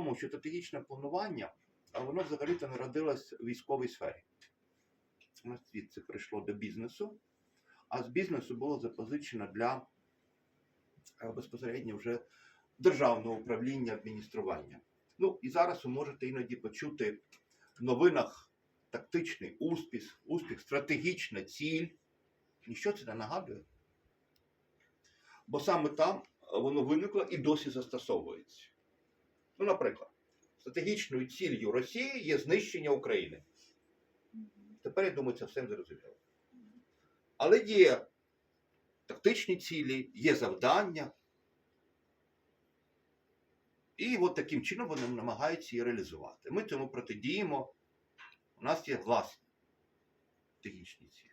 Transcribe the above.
Тому, що стратегічне планування, а воно взагалі-то народилось в військовій сфері. Воно звідси прийшло до бізнесу, а з бізнесу було запозичено для е, безпосередньо вже державного управління адміністрування. Ну і зараз ви можете іноді почути в новинах тактичний успіх, успіх, стратегічна ціль. Ніщо це не нагадує. Бо саме там воно виникло і досі застосовується. Ну, наприклад, стратегічною ціллю Росії є знищення України. Тепер, я думаю, це все зрозуміло. Але є тактичні цілі, є завдання. І от таким чином вони намагаються її реалізувати. Ми цьому протидіємо. У нас є власні стратегічні цілі.